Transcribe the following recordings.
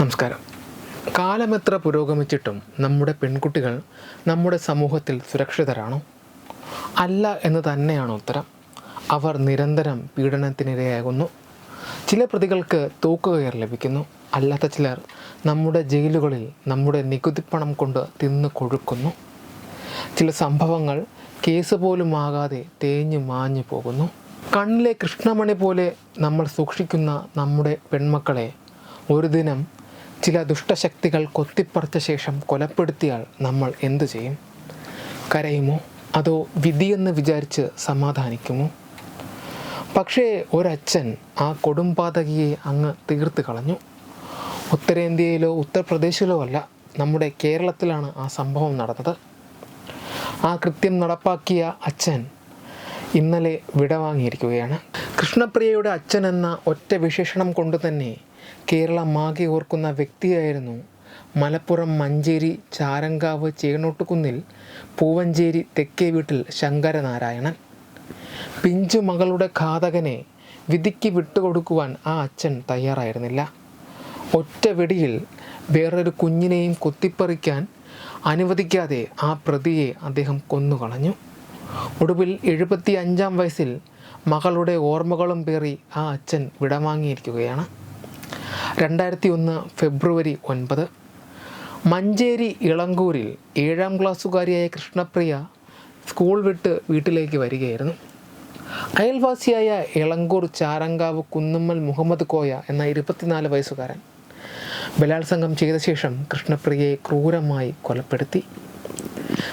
നമസ്കാരം. കാലമെത്ര പുരോഗമിച്ചിട്ടും നമ്മുടെ പെൺകുട്ടികൾ നമ്മുടെ സമൂഹത്തിൽ സുരക്ഷിതരാണോ? അല്ല എന്ന് തന്നെയാണ് ഉത്തരം. അവർ നിരന്തരം പീഡനത്തിനിരയാകുന്നു. ചില പ്രതികൾക്ക് തൂക്കുകയർ ലഭിക്കുന്നു. അല്ലാത്ത ചിലർ നമ്മുടെ ജയിലുകളിൽ നമ്മുടെ നികുതിപ്പണം കൊണ്ട് തിന്ന് കൊഴുക്കുന്നു. ചില സംഭവങ്ങൾ കേസ് പോലും ആകാതെ തേഞ്ഞു മാഞ്ഞു പോകുന്നു. കണ്ണിലെ കൃഷ്ണമണി പോലെ നമ്മൾ സൂക്ഷിക്കുന്ന നമ്മുടെ പെൺമക്കളെ ഒരു ദിനം ചില ദുഷ്ടശക്തികൾ കൊത്തിപ്പറിച്ച ശേഷം കൊലപ്പെടുത്തിയാൽ നമ്മൾ എന്തു ചെയ്യും? കരയുമോ? അതോ വിധിയെന്ന് വിചാരിച്ച് സമാധാനിക്കുമോ? പക്ഷേ ഒരച്ഛൻ ആ കൊടുംപാതകിയെ അങ്ങ് തീർത്ത് കളഞ്ഞു. ഉത്തരേന്ത്യയിലോ ഉത്തർപ്രദേശിലോ അല്ല നമ്മുടെ കേരളത്തിലാണ് ആ സംഭവം നടന്നത്. ആ കൃത്യം നടപ്പാക്കിയ അച്ഛൻ ഇന്നലെ വിടവാങ്ങിയിരിക്കുകയാണ്. കൃഷ്ണപ്രിയയുടെ അച്ഛൻ എന്ന ഒറ്റ വിശേഷണം കൊണ്ട് തന്നെ കേരളം ആകെ ഓർക്കുന്ന വ്യക്തിയായിരുന്നു. മലപ്പുറം മഞ്ചേരി ചാരങ്കാവ് ചേണോട്ടുകുന്നിൽ പൂവഞ്ചേരി തെക്കേ വീട്ടിൽ ശങ്കരനാരായണൻ. പിഞ്ചു മകളുടെ ഘാതകനെ വിധിക്ക് വിട്ടുകൊടുക്കുവാൻ ആ അച്ഛൻ തയ്യാറായിരുന്നില്ല. ഒറ്റ വെടിയിൽ വേറൊരു കുഞ്ഞിനെയും കൊത്തിപ്പറിക്കാൻ അനുവദിക്കാതെ ആ പ്രതിയെ അദ്ദേഹം കൊന്നുകളഞ്ഞു. ഒടുവിൽ എഴുപത്തി അഞ്ചാം വയസ്സിൽ മകളുടെ ഓർമ്മകളും പേറി ആ അച്ഛൻ വിടവാങ്ങിയിരിക്കുകയാണ്. രണ്ടായിരത്തി ഒന്ന് ഫെബ്രുവരി ഒൻപത്. മഞ്ചേരി ഇളങ്കൂരിൽ ഏഴാം ക്ലാസ്സുകാരിയായ കൃഷ്ണപ്രിയ സ്കൂൾ വിട്ട് വീട്ടിലേക്ക് വരികയായിരുന്നു. അയൽവാസിയായ ഇളങ്കൂർ ചാരങ്കാവ് കുന്നുമ്മൽ മുഹമ്മദ് കോയ എന്ന ഇരുപത്തിനാല് വയസ്സുകാരൻ. ബലാത്സംഗം ചെയ്ത ശേഷം കൃഷ്ണപ്രിയയെ ക്രൂരമായി കൊലപ്പെടുത്തി.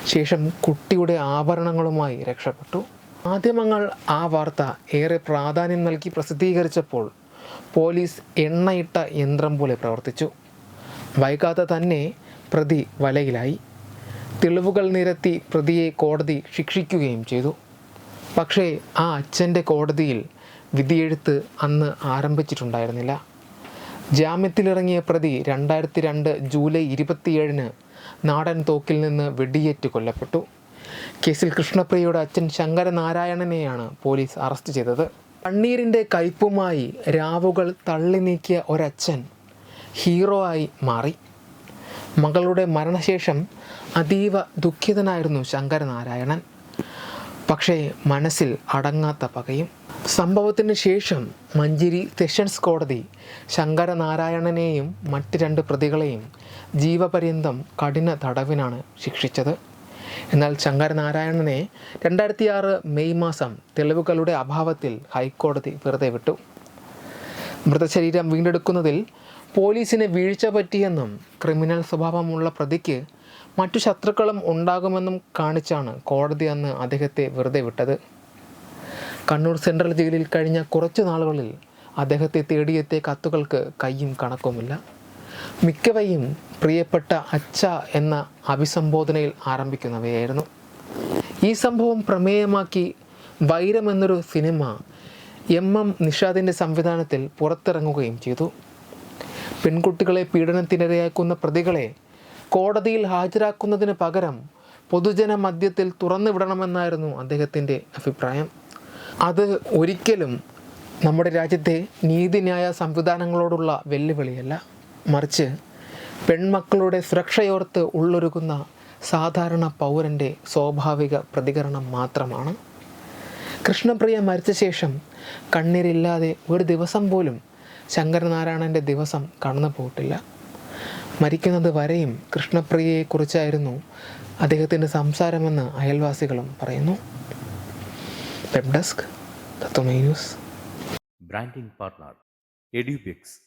ശേഷം കുട്ടിയുടെ ആഭരണങ്ങളുമായി രക്ഷപ്പെട്ടു. മാധ്യമങ്ങൾ ആ വാർത്ത ഏറെ പ്രാധാന്യം നൽകി പ്രസിദ്ധീകരിച്ചപ്പോൾ പോലീസ് എണ്ണയിട്ട യന്ത്രം പോലെ പ്രവർത്തിച്ചു. വൈകാതെ തന്നെ പ്രതി വലയിലായി. തെളിവുകൾ നിരത്തി പ്രതിയെ കോടതി ശിക്ഷിക്കുകയും ചെയ്തു. പക്ഷേ ആ അച്ഛന്റെ കോടതിയിൽ വിധിയെഴുത്ത് അന്ന് ആരംഭിച്ചിട്ടുണ്ടായിരുന്നില്ല. ജാമ്യത്തിലിറങ്ങിയ പ്രതി രണ്ടായിരത്തി രണ്ട് ജൂലൈ ഇരുപത്തിയേഴിന് നാടൻ തോക്കിൽ നിന്ന് വെടിയേറ്റ് കൊല്ലപ്പെട്ടു. കേസിൽ കൃഷ്ണപ്രിയയുടെ അച്ഛൻ ശങ്കരനാരായണനെയാണ് പോലീസ് അറസ്റ്റ് ചെയ്തത്. കണ്ണീരിന്റെ കയ്പുമായി രാവുകൾ തള്ളി നീക്കിയ ഒരച്ഛൻ ഹീറോ ആയി മാറി. മകളുടെ മരണശേഷം അതീവ ദുഃഖിതനായിരുന്നു ശങ്കരനാരായണൻ. പക്ഷേ മനസ്സിൽ അടങ്ങാത്ത പകയും. സംഭവത്തിന് ശേഷം മഞ്ചേരി സെഷൻസ് കോടതി ശങ്കരനാരായണനെയും മറ്റ് രണ്ട് പ്രതികളെയും ജീവപര്യന്തം കഠിന തടവിനാണ് ശിക്ഷിച്ചത്. എന്നാൽ ശങ്കരനാരായണനെ രണ്ടായിരത്തി ആറ് മെയ് മാസം തെളിവുകളുടെ അഭാവത്തിൽ ഹൈക്കോടതി വെറുതെ വിട്ടു. മൃതശരീരം വീണ്ടെടുക്കുന്നതിൽ പോലീസിന് വീഴ്ച പറ്റിയെന്നും ക്രിമിനൽ സ്വഭാവമുള്ള പ്രതിക്ക് മറ്റു ശത്രുക്കളും ഉണ്ടാകുമെന്നും കാണിച്ചാണ് കോടതി അന്ന് അദ്ദേഹത്തെ വെറുതെ വിട്ടത്. കണ്ണൂർ സെൻട്രൽ ജയിലിൽ കഴിഞ്ഞ കുറച്ചു നാളുകളിൽ അദ്ദേഹത്തെ തേടിയെത്തിയ കത്തുകൾക്ക് കയ്യും കണക്കുമില്ല. മിക്കവയും പ്രിയപ്പെട്ട അച്ഛ എന്ന അഭിസംബോധനയിൽ ആരംഭിക്കുന്നവയായിരുന്നു. ഈ സംഭവം പ്രമേയമാക്കി വൈരം എന്നൊരു സിനിമ എം എം നിഷാദിന്റെ സംവിധാനത്തിൽ പുറത്തിറങ്ങുകയും ചെയ്തു. പെൺകുട്ടികളെ പീഡനത്തിനിരയാക്കുന്ന പ്രതികളെ കോടതിയിൽ ഹാജരാക്കുന്നതിന് പകരം പൊതുജന മധ്യത്തിൽ തുറന്നു വിടണമെന്നായിരുന്നു അദ്ദേഹത്തിന്റെ അഭിപ്രായം. അത് ഒരിക്കലും നമ്മുടെ രാജ്യത്തെ നീതിന്യായ സംവിധാനങ്ങളോടുള്ള വെല്ലുവിളിയല്ല. മറിച്ച് പെൺമക്കളുടെ സുരക്ഷയോർത്ത് ഉള്ളൊരുക്കുന്ന സാധാരണ പൗരന്റെ സ്വാഭാവിക പ്രതികരണം മാത്രമാണ്. കൃഷ്ണപ്രിയ മരിച്ച ശേഷം കണ്ണീരില്ലാതെ ഒരു ദിവസം പോലും ശങ്കരനാരായണന്റെ ദിവസം കടന്നു പോയിട്ടില്ല. മരിക്കുന്നത് വരെയും കൃഷ്ണപ്രിയയെക്കുറിച്ചായിരുന്നു അദ്ദേഹത്തിന്റെ സംസാരമെന്ന് അയൽവാസികളും പറയുന്നു. Web desk തത്വമേ news. Branding partner Edubix.